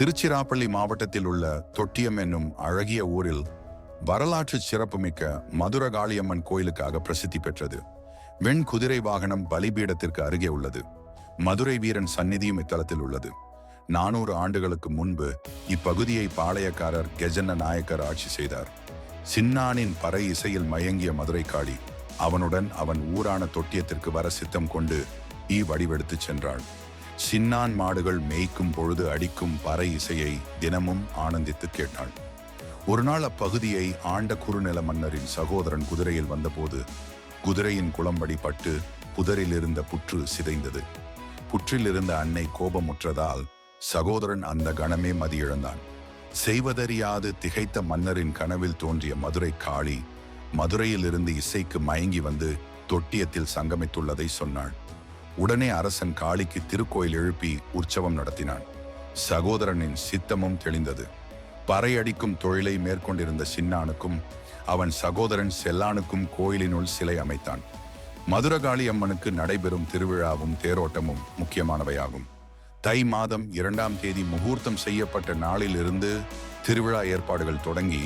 திருச்சிராப்பள்ளி மாவட்டத்தில் உள்ள தொட்டியம் என்னும் அழகிய ஊரில் வரலாற்று சிறப்புமிக்க மதுரகாளியம்மன் கோயிலுக்காக பிரசித்தி பெற்றது. வெண் குதிரை வாகனம் பலிபீடத்திற்கு அருகே உள்ளது. மதுரை வீரன் சந்நிதியும் இத்தலத்தில் உள்ளது. நானூறு ஆண்டுகளுக்கு முன்பு இப்பகுதியை பாளையக்காரர் கெஜன்ன நாயக்கர் ஆட்சி செய்தார். சின்னானின் பறை இசையில் மயங்கிய மதுரை காளி அவனுடன் அவன் ஊரான தொட்டியத்திற்கு வர சித்தம் கொண்டு ஈ வடிவெடுத்துச் சென்றாள். சின்னான் மாடுகள் மேய்க்கும் பொழுது அடிக்கும் பறை இசையை தினமும் ஆனந்தித்து கேட்டாள். ஒரு நாள் அப்பகுதியை ஆண்ட குறுநில மன்னரின் சகோதரன் குதிரையில் வந்தபோது குதிரையின் குளம்படி பட்டு புதரில் இருந்த புற்று சிதைந்தது. புற்றில் இருந்த அன்னை கோபமுற்றதால் சகோதரன் அந்த கணமே மதியிழந்தான். செய்வதறியாது திகைத்த மன்னரின் கனவில் தோன்றிய மதுரை காளி மதுரையிலிருந்து இசைக்கு மயங்கி வந்து தொட்டியத்தில் சங்கமித்துள்ளதை சொன்னாள். உடனே அரசன் காளிக்கு திருக்கோயில் எழுப்பி உற்சவம் நடத்தினான். சகோதரனின் சித்தமும் தெளிந்தது. பறையடிக்கும் தொழிலை மேற்கொண்டிருந்த சின்னானுக்கும் அவன் சகோதரன் செல்லானுக்கும் கோயிலினுள் சிலை அமைத்தான். மதுரகாளி அம்மனுக்கு நடைபெறும் திருவிழாவும் தேரோட்டமும் முக்கியமானவையாகும். தை மாதம் இரண்டாம் தேதி முகூர்த்தம் செய்யப்பட்ட நாளிலிருந்து திருவிழா ஏற்பாடுகள் தொடங்கி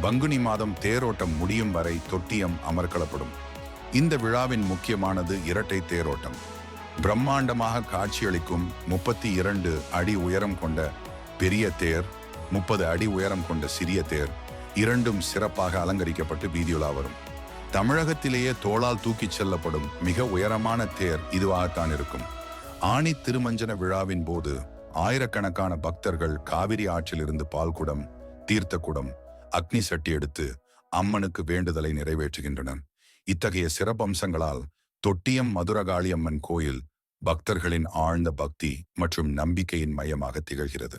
பங்குனி மாதம் தேரோட்டம் முடியும் வரை தொட்டியம் அமர்க்களப்படும் இந்த விழாவின் முக்கியமானது இரட்டை தேரோட்டம். பிரம்மாண்டமாக காட்சியளிக்கும் முப்பத்தி இரண்டு அடி உயரம் கொண்ட பெரிய தேர் முப்பது அடி உயரம் கொண்ட சிறிய தேர் இரண்டும் சிறப்பாக அலங்கரிக்கப்பட்டு வீதியுலா வரும். தமிழகத்திலேயே தோளால் தூக்கிச் செல்லப்படும் மிக உயரமான தேர் இதுவாகத்தான் இருக்கும். ஆணி திருமஞ்சன விழாவின் போது ஆயிரக்கணக்கான பக்தர்கள் காவிரி ஆற்றிலிருந்து பால்குடம் தீர்த்த குடம் அக்னி சட்டி எடுத்து அம்மனுக்கு வேண்டுதலை நிறைவேற்றுகின்றனர். இத்தகைய சிறப்பம்சங்களால் தொட்டியம் மதுரகாளியம்மன் கோயில் பக்தர்களின் ஆழ்ந்த பக்தி மற்றும் நம்பிக்கையின் மையமாக திகழ்கிறது.